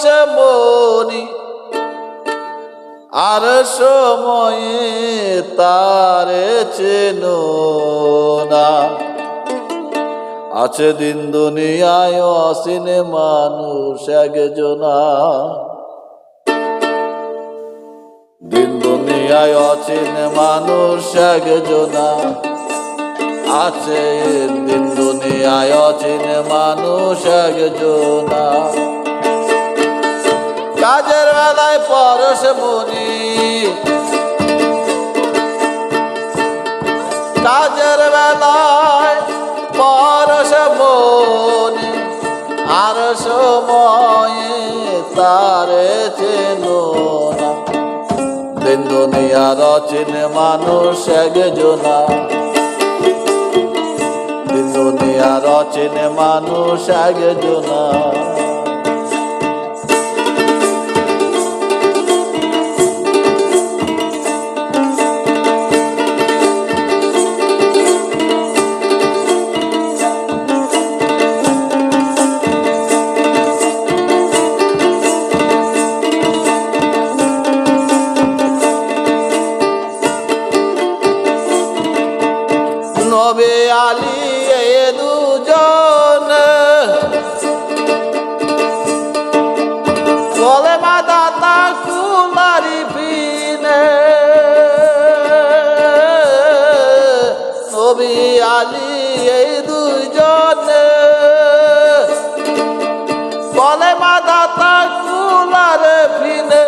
বসে মরি আর সময়ে তারে চেন না। আছে দিন দুনিয়ায় অসিনে মানুষ একজনা। দিন দুনিয়ায় অচিন মানুষ একজনা। আছে দিন দুনিয়ায় অচিন মানুষ একজনা। কাজের বেলায় পরশ মনি কাজের বেলায় পরশ মনি আর সময়ে তারে চেনো না। দিন মানুষ একজনা। দিন দুনিয়ার অচিন মানুষ একজনা। নবে আলী দুজন। মা দাতা কুলারি পিনে নবী আলী এই দুজন। মা দাতা কুলার পিনে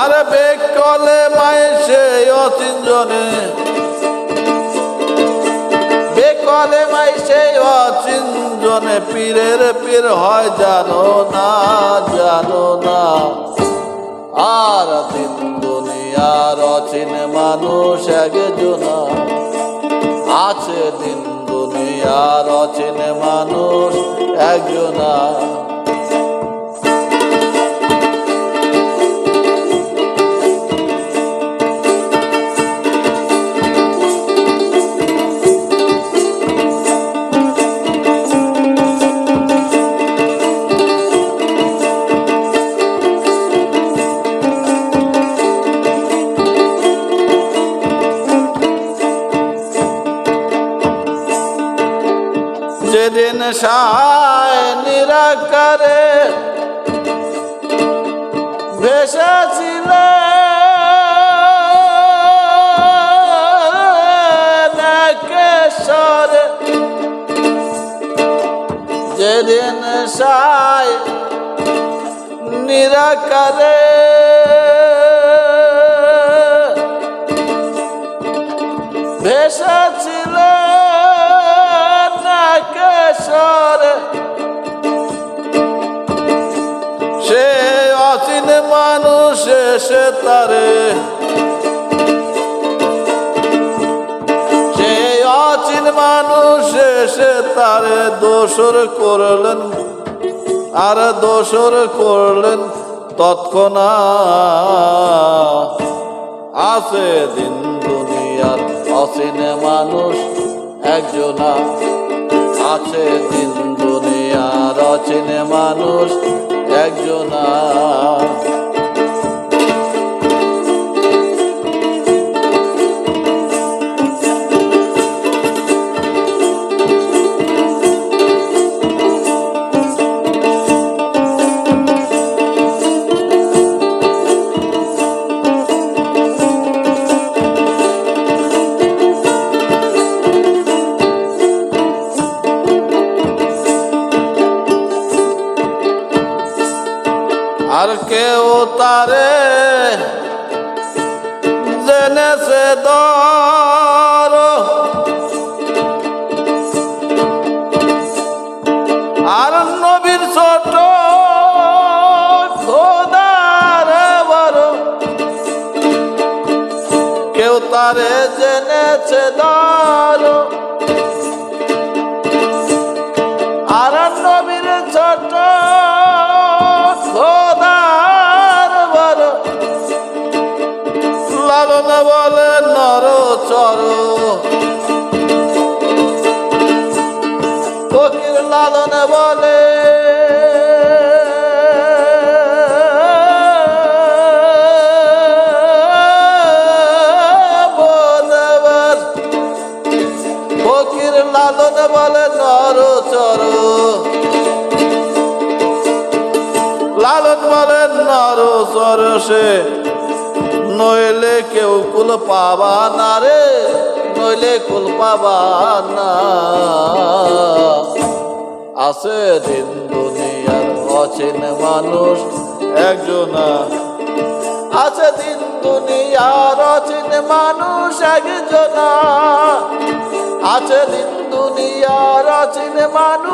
আর বেগ কলে মায়ে সে অতিন জনে বেকলে মাই সেই অচিন জনে পীরের পীর হয় জানো না জানো না। আর দিন দুনিয়ার অচিন মানুষ একজনা। আছে দিন দুনিয়ার অচিন মানুষ একজনা। যেদিন সায় নিরাকারে ভেসেছিল। যেদিন সায় নিরাকারে। ভেসেছিল সে অচিন মানুষ সে তারে। সে অচিন মানুষ সে তারে দোসর করলেন। আর দোসর করলেন তৎক্ষণা আছে দিন দুনিয়ার অচিনে মানুষ একজনা। আছে দিন দুনিয়ার অচিনে মানুষ একজনা। তারে জেনেছে দর। আর নবীর ছোট কেউ তারে জেনেছে দর। আর নবীর ছোট চর। লালন বলেন নর চর সে। নইলে কেউ কুল পাবা না রে, নইলে কুল পাবা না। আছে দিন দুনিয়ার অচিন মানুষ, একজনা। আছে দিন দুনিয়ার অচিন মানুষ একজনা। আছে দিন দুনিয়ার অচিন মানুষ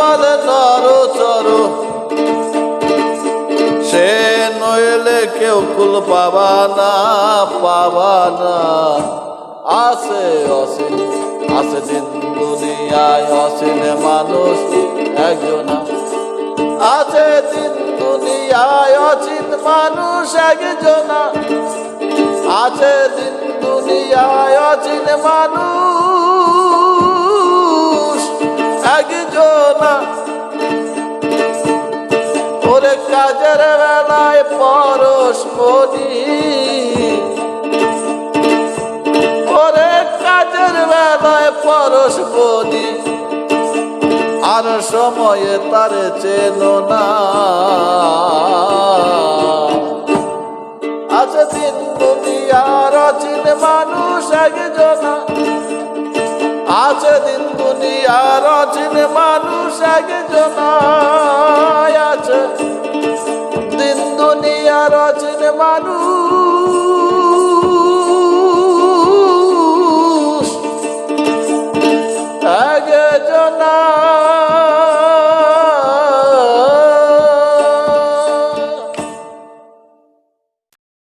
বলে নর চর। সে নইলে কেউ কুল পাবা না পাবা না। আছে অসীম আছে দিন দুনিয়ায় অসীম মানুষ একজন। আছে দিন দুনিয়ায় অচিন মানুষ একজন। আছে দিন দুনিয়ায় অচিন মানুষ একজনা। ওরে কাজের বেলায় পরশ ওরে কাজের বেলায় পরশ আর সময়ে তার চেন না। আছে দিন দুনিয়ার অচিন মানুষ একজনা। আছে দিন দুনিয়ার অচিন মানুষ মানুষ একজনায় আছে দিন দুনিয়া রচনে মানুষ